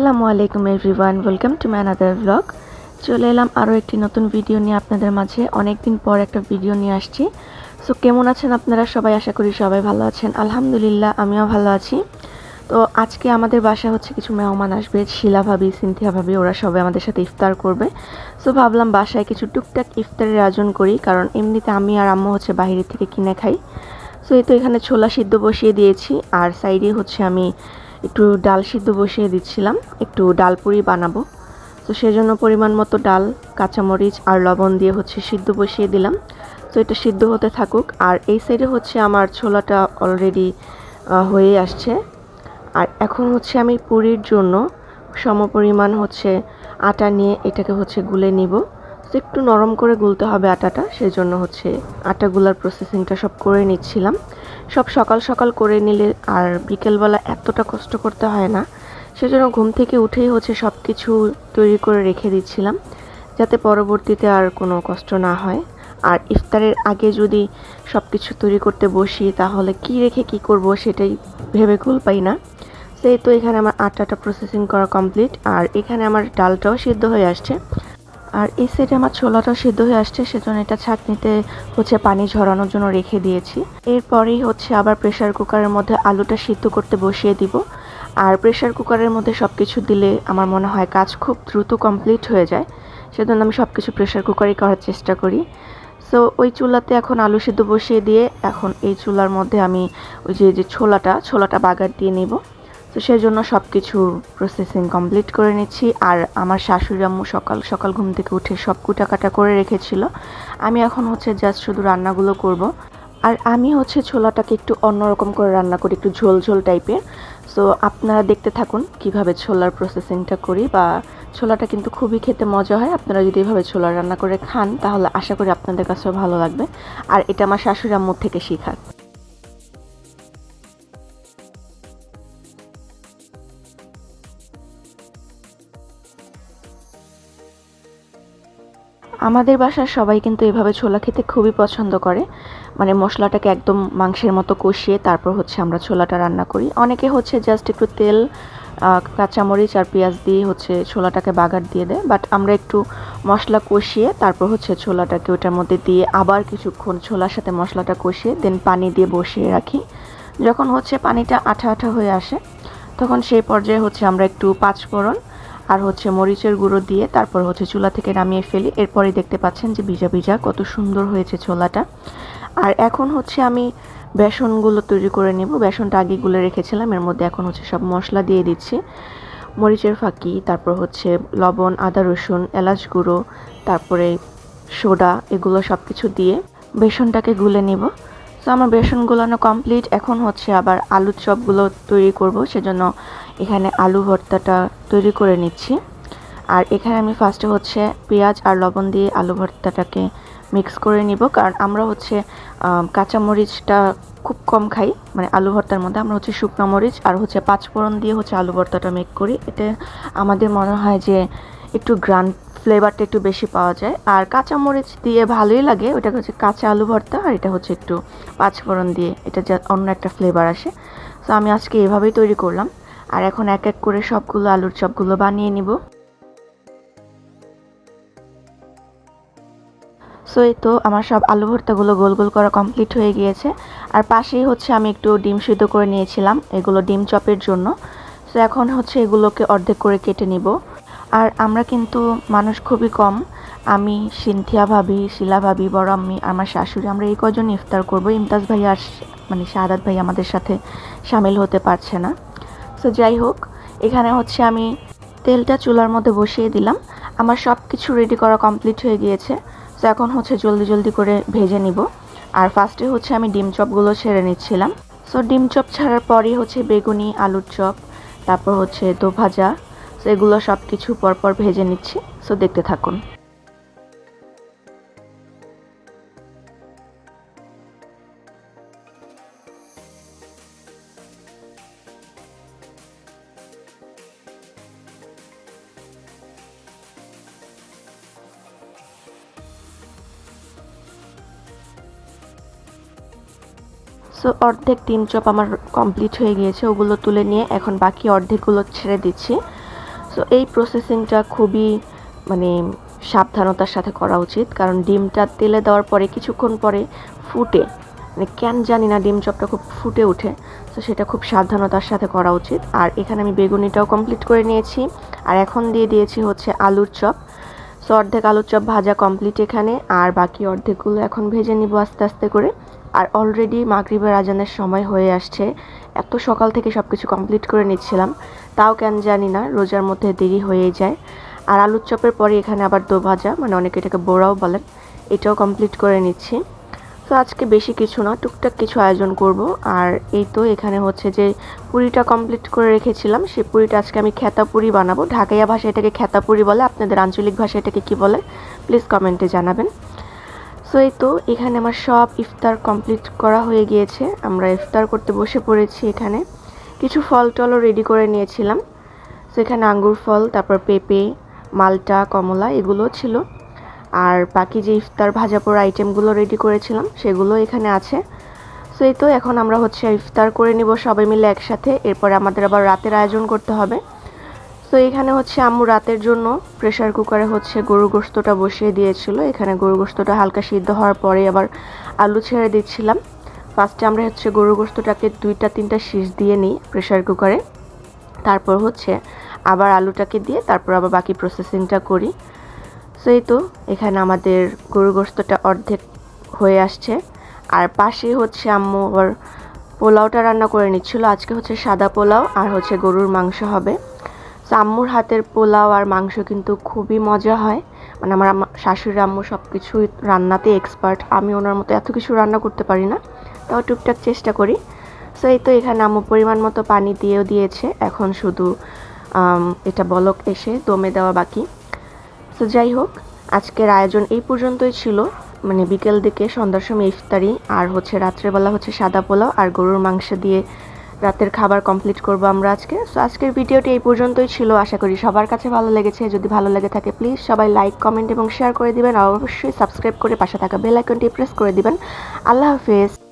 আসসালামু আলাইকুম everyone, welcome to my another blog চলে এলাম আরও একটি নতুন ভিডিও নিয়ে আপনাদের মাঝে। অনেক দিন পর একটা ভিডিও নিয়ে আসছি। সো কেমন আছেন আপনারা? সবাই আশা করি সবাই ভালো আছেন। আলহামদুলিল্লাহ, আমিও ভালো আছি। তো, আজকে আমাদের বাসা হচ্ছে কিছু মেহমান আসবে। শিলা ভাবি, সিনথিয়া ভাবি, ওরা সবাই আমাদের সাথে ইফতার করবে। সো ভাবলাম বাসায় কিছু টুকটাক ইফতারের আয়োজন করি, কারণ এমনিতে আমি আর আম্মু হচ্ছে বাইরে থেকে কিনে খাই। সো এই তো এখানে ছোলা সিদ্ধ বসিয়ে দিয়েছি, আর সাইডে হচ্ছে আমি একটু ডাল সিদ্ধ বসিয়ে দিচ্ছিলাম, একটু ডাল পুরি বানাবো। তো সেজন্য পরিমাণ মতো ডাল, কাঁচামরিচ আর লবণ দিয়ে হচ্ছে সিদ্ধ বসিয়ে দিলাম। তো এটা সিদ্ধ হতে থাকুক। আর এই সাইডে হচ্ছে আমার ছোলাটা অলরেডি হয়ে আসছে। আর এখন হচ্ছে আমি পুরির জন্য সমপরিমাণ হচ্ছে আটা নিয়ে এটাকে হচ্ছে গুলে নিব। তো একটু নরম করে গুলতে হবে আটাটা। সেই জন্য হচ্ছে আটা গুলার প্রসেসিংটা সব করে নিচ্ছিলাম। সব সকাল সকাল করে নিলে আর বিকেলবেলা এতটা কষ্ট করতে হয় না। সেজন্য ঘুম থেকে উঠেই হচ্ছে সব কিছু তৈরি করে রেখে দিচ্ছিলাম, যাতে পরবর্তীতে আর কোনো কষ্ট না হয়। আর ইফতারের আগে যদি সব কিছু তৈরি করতে বসি, তাহলে কি রেখে কি করব সেটাই ভেবে কুল পাই না। সেই তো এখানে আমার আটাটা প্রসেসিং করা কমপ্লিট আর এখানে আমার ডালটাও সিদ্ধ হয়ে আসছে। আর এই সাইডে আমার ছোলাটা সিদ্ধ হয়ে আসছে, সেজন্য এটা ছাঁকনিতে হচ্ছে পানি ঝরানোর জন্য রেখে দিয়েছি। এরপরেই হচ্ছে আবার প্রেশার কুকারের মধ্যে আলুটা সিদ্ধ করতে বসিয়ে দিব। আর প্রেশার কুকারের মধ্যে সব কিছু দিলে আমার মনে হয় কাজ খুব দ্রুত কমপ্লিট হয়ে যায়। সেজন্য আমি সব কিছু প্রেশার কুকারই করার চেষ্টা করি। সো ওই চুলাতে এখন আলু সিদ্ধ বসিয়ে দিয়ে এখন এই চুলার মধ্যে আমি ওই যে যে ছোলাটা ছোলাটা বাগার দিয়ে নেব। তো সেই জন্য সব কিছু প্রসেসিং কমপ্লিট করে নিচ্ছি। আর আমার শাশুড়ি আম্মু সকাল সকাল ঘুম থেকে উঠে সব কুটাকাটা করে রেখেছিল। আমি এখন হচ্ছে জাস্ট শুধু রান্নাগুলো করব। আর আমি হচ্ছে ছোলাটাকে একটু অন্যরকম করে রান্না করি, একটু ঝোল ঝোল টাইপের। সো আপনারা দেখতে থাকুন কীভাবে ছোলার প্রসেসিংটা করি বা ছোলাটা কিন্তু খুবই খেতে মজা হয়। আপনারা যদি এভাবে ছোলা রান্না করে খান, তাহলে আশা করি আপনাদের কাছেও ভালো লাগবে। আর এটা আমার শাশুড়ি আম্মুর থেকে শেখা। আমাদের বাসার সবাই কিন্তু এভাবে ছোলা খেতে খুবই পছন্দ করে। মানে মশলাটাকে একদম মাংসের মতো কষিয়ে তারপর হচ্ছে আমরা ছোলাটা রান্না করি। অনেকে হচ্ছে জাস্ট একটু তেল কাঁচামরিচ আর পেঁয়াজ দিয়ে হচ্ছে ছোলাটাকে বাগার দিয়ে দেয়। বাট আমরা একটু মশলা কষিয়ে তারপর হচ্ছে ছোলাটাকে ওটার মধ্যে দিয়ে আবার কিছুক্ষণ ছোলার সাথে মশলাটা কষিয়ে দেন পানি দিয়ে বসিয়ে রাখি। যখন হচ্ছে পানিটা আঠা আঠা হয়ে আসে, তখন সেই পর্যায়ে হচ্ছে আমরা একটু পাঁচফোড়ন আর হচ্ছে মরিচের গুঁড়ো দিয়ে তারপর হচ্ছে চুলা থেকে নামিয়ে ফেলি। এরপরে দেখতে পাচ্ছেন যে ভিজা ভিজা কত সুন্দর হয়েছে ছোলাটা। আর এখন হচ্ছে আমি বেসনগুলো তৈরি করে নেব। বেসনটা আগে গুলে রেখেছিলাম, এর মধ্যে এখন হচ্ছে সব মশলা দিয়ে দিচ্ছি। মরিচের ফাঁকি, তারপর হচ্ছে লবণ, আদা, রসুন, এলাচ গুঁড়ো, তারপরে সোডা, এগুলো সব কিছু দিয়ে বেসনটাকে গুলে নিব। তো আমার বেসন গুলানো কমপ্লিট এখন হচ্ছে আবার আলুর চপগুলো তৈরি করব, সেজন্য এখানে আলু ভর্তাটা তৈরি করে নিচ্ছি। আর এখানে আমি ফার্স্টে হচ্ছে পেঁয়াজ আর লবণ দিয়ে আলু ভর্তাটাকে মিক্স করে নিব, কারণ আমরা হচ্ছে কাঁচামরিচটা খুব কম খাই মানে আলু ভর্তার মধ্যে। আমরা হচ্ছে শুকনো মরিচ আর হচ্ছে পাঁচফোড়ন দিয়ে হচ্ছে আলু ভর্তাটা মেক করি। এতে আমাদের মনে হয় যে একটু গ্রান ফ্লেভারটা একটু বেশি পাওয়া যায়। আর কাঁচামরিচ দিয়ে ভালোই লাগে। ওটা হচ্ছে কাঁচা আলু ভর্তা আর এটা হচ্ছে একটু পাঁচফোড়ন দিয়ে। এটা যা অন্য একটা ফ্লেভার আসে। তো আমি আজকে এভাবেই তৈরি করলাম। আর এখন এক এক করে সবগুলো আলুর চপগুলো বানিয়ে নিব। সো এই তো আমার সব আলু ভর্তাগুলো গোল গোল করা কমপ্লিট হয়ে গিয়েছে। আর পাশেই হচ্ছে আমি একটু ডিম সিদ্ধ করে নিয়েছিলাম। এগুলো ডিম চপের জন্য। সো এখন হচ্ছে এগুলোকে অর্ধেক করে কেটে নিব। আর আমরা কিন্তু মানুষ খুবই কম। আমি, সিনথিয়া ভাবি, শিলা ভাবি, বড় আম্মি আমার শাশুড়ি। আমরা এই কজন ইফতার করব। ইমতাজ ভাই আর মানে শাহাদাত ভাই আমাদের সাথে সামিল হতে পারছে না। সো যাই হোক, এখানে হচ্ছে আমি তেলটা চুলার মধ্যে বসিয়ে দিলাম। আমার সব কিছু রেডি করা কমপ্লিট হয়ে গিয়েছে। তো এখন হচ্ছে জলদি জলদি করে ভেজে নিব। আর ফার্স্টে হচ্ছে আমি ডিম চপগুলো ছেড়ে নিচ্ছিলাম। সো ডিম চপ ছাড়ার পরই হচ্ছে বেগুনি, আলুর চপ, তারপর হচ্ছে দো ভাজা সো এগুলো সব কিছু পরপর ভেজে নিচ্ছি। সো দেখতে থাকুন। সো অর্ধেক ডিম চপ আমার কমপ্লিট হয়ে গিয়েছে। ওগুলো তুলে নিয়ে এখন বাকি অর্ধেকগুলো ছেড়ে দিচ্ছি। সো এই প্রসেসিংটা খুবই মানে সাবধানতার সাথে করা উচিত। কারণ ডিমটা তেলে দেওয়ার পরে, কিছুক্ষণ পরে ফুটে। মানে কেন জানি না ডিম চপটা খুব ফুটে ওঠে। তো সেটা খুব সাবধানতার সাথে করা উচিত। আর এখানে আমি বেগুনিটাও কমপ্লিট করে নিয়েছি। আর এখন দিয়ে দিয়েছি হচ্ছে আলুর চপ। সো অর্ধেক আলুর চপ ভাজা কমপ্লিট এখানে। আর বাকি অর্ধেকগুলো এখন ভেজে নিব আস্তে আস্তে করে। আর অলরেডি মাগরিবের আজানের সময় হয়ে আসছে। এত সকাল থেকে সব কিছু কমপ্লিট করে নিচ্ছিলাম। তাও কেন জানি না, রোজার মধ্যে দেরি হয়ে যায়। আর আলুর চপের পরে এখানে আবার দো ভাজা মানে অনেকে এটাকে বোড়াও বলেন। এটাও কমপ্লিট করে নিচ্ছি। তো আজকে বেশি কিছু না, টুকটাক কিছু আয়োজন করব। আর এই তো এখানে হচ্ছে যে পুরিটা কমপ্লিট করে রেখেছিলাম সেই পুরিটা আজকে আমি খেতা পুরি বানাবো। ঢাকাইয়া ভাষা এটাকে খেতা পুরি বলে, আপনাদের আঞ্চলিক ভাষা এটাকে কী বলে প্লিজ কমেন্টে জানাবেন। সো এই তো এখানে আমার সব ইফতার কমপ্লিট করা হয়ে গিয়েছে। আমরা ইফতার করতে বসে পড়েছি এখানে। কিছু ফল টলও রেডি করে নিয়েছিলাম। সেখানে আঙ্গুর ফল, তারপর পেঁপে, মালটা, কমলা, এগুলো ছিল। আর বাকি যে ইফতার ভাজা পোড়া আইটেমগুলো রেডি করেছিলাম, সেগুলো এখানে আছে। সো এই তো এখন আমরা হচ্ছে ইফতার করে নিব সবাই মিলে একসাথে। এরপরে আমাদের আবার রাতের আয়োজন করতে হবে। তো এখানে হচ্ছে আম্মু রাতের জন্য প্রেশার কুকারে হচ্ছে গরু গোস্তটা বসিয়ে দিয়েছিল। এখানে গরু গোস্তটা হালকা সিদ্ধ হওয়ার পরে আবার আলু ছেড়ে দিচ্ছিলাম। ফার্স্টে আমরা হচ্ছে গরু গোস্তটাকে দুইটা, তিনটা শীষ দিয়ে নিই প্রেশার কুকারে তারপর হচ্ছে আবার আলুটাকে দিয়ে তারপর আবার বাকি প্রসেসিংটা করি। সো এই তো এখানে আমাদের গরু গোস্তটা অর্ধেক হয়ে আসছে। আর পাশে হচ্ছে আম্মু আবার পোলাওটা রান্না করে নিচ্ছিল। আজকে হচ্ছে সাদা পোলাও আর হচ্ছে গরুর মাংস হবে। তো আম্মুর হাতের পোলাও আর মাংস কিন্তু খুবই মজা হয়। মানে আমার শাশুড়ি আম্মু সব কিছুই রান্নাতে এক্সপার্ট আমি ওনার মতো এত কিছু রান্না করতে পারি না। তাও টুকটাক চেষ্টা করি। সো এই তো এখানে আম্মু পরিমাণ মতো পানি দিয়েও দিয়েছে। এখন শুধু এটা বলক এসে দমে দেওয়া বাকি। সো যাই হোক, আজকের আয়োজন এই পর্যন্তই ছিল। মানে বিকেল দিকে সন্ধ্যার সময় ইফতারি, আর হচ্ছে রাত্রেবেলা হচ্ছে সাদা পোলাও, আর গরুর মাংস দিয়ে রাতের খাবার কমপ্লিট করব আমরা আজকে। সো আজকের ভিডিওটি এই পর্যন্তই ছিল। আশা করি সবার কাছে ভালো লেগেছে। যদি ভালো লেগে থাকে প্লিজ সবাই লাইক কমেন্ট এবং শেয়ার করে দিবেন। অবশ্যই সাবস্ক্রাইব করে পাশে থাকা বেল আইকনটি প্রেস করে দিবেন। আল্লাহ হাফেজ।